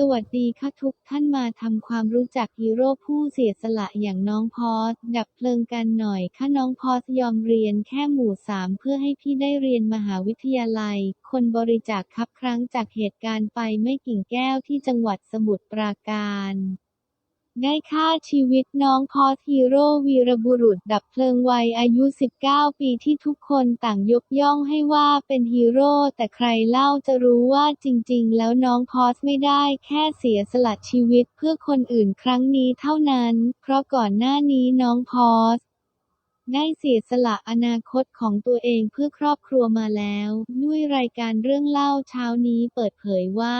สวัสดีค่ะทุกท่านมาทำความรู้จักฮีโร่ผู้เสียสละอย่างน้องพอสดับเพลิงกันหน่อยค่ะน้องพอสยอมเรียนแค่หมู่สามเพื่อให้พี่ได้เรียนมหาวิทยาลัย คนบริจาคครับครั้งจากเหตุการณ์ไฟไม่กิ่งแก้วที่จังหวัดสมุทรปราการ ได้ฆ่าชีวิตน้องพอสฮีโร่วีรบุรุษดับเพลิงวัยอายุ 19 ปีที่ทุกคนต่างยกย่องให้ว่าเป็นฮีโร่แต่ใครเล่าจะรู้ว่าจริงๆ แล้วน้องพอสไม่ได้แค่เสียสละชีวิตเพื่อคนอื่นครั้งนี้เท่านั้น เพราะก่อนหน้านี้น้องพอส ได้เสียสละอนาคตของตัวเองเพื่อครอบครัวมาแล้ว ด้วยรายการเรื่องเล่าเช้านี้เปิดเผยว่า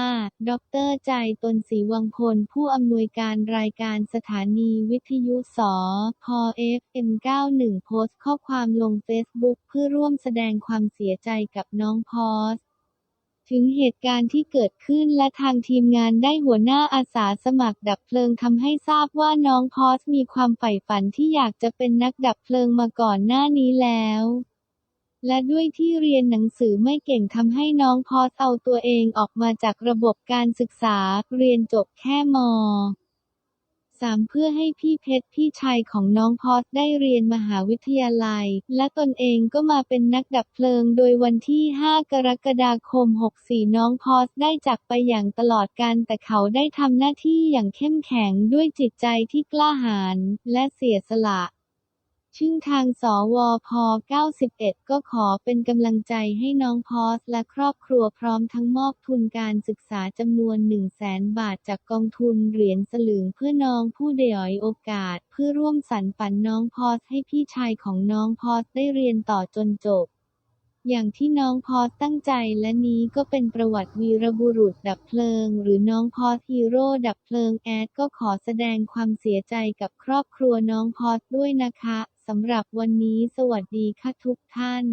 ดรใจตนศรีวังพลผู้อำนวยการรายการสถานีวิทยุสพเอฟเอ็ม91 โพสต์ข้อความลงเฟซบุ๊กเพื่อร่วมแสดงความเสียใจกับน้องพอส ถึงเหตุการณ์ที่เกิดขึ้นและทางทีมงานได้หัวหน้าอาสาสมัครดับเพลิงทำให้ทราบว่าน้องพอสมีความใฝ่ฝันที่อยากจะเป็นนักดับเพลิงมาก่อนหน้านี้แล้วและด้วยที่เรียนหนังสือไม่เก่งทำให้น้องพอสเอาตัวเองออกมาจากระบบการศึกษา เรียนจบแค่ม 3 เพื่อให้พี่เพชรพี่ชายของน้องพอสได้เรียนมหาวิทยาลัย และตนเองก็มาเป็นนักดับเพลิง โดยวันที่ 5 กรกฎาคม 64 น้องพอสได้จากไปอย่างตลอดการแต่เขาได้ทำหน้าที่อย่างเข้มแข็งด้วยจิตใจที่กล้าหาญและเสียสละ ซึ่งทางสวพ 91 ก็ขอเป็นกำลังใจให้น้องพอสและครอบครัวพร้อมทั้งมอบทุนการศึกษาจำนวน 100,000 บาทจากกองทุนเหรียญสลึงเพื่อน้องผู้ด้อยโอกาส เพื่อร่วมสรรปันน้องพอสให้พี่ชายของน้องพอสได้เรียนต่อจนจบ อย่างที่น้องพอสตั้งใจและนี้ก็เป็นประวัติวีรบุรุษดับเพลิง หรือน้องพอสฮีโร่ดับเพลิงแอดก็ขอแสดงความเสียใจกับครอบครัวน้องพอสด้วยนะคะสำหรับวันนี้สวัสดีค่ะทุกท่าน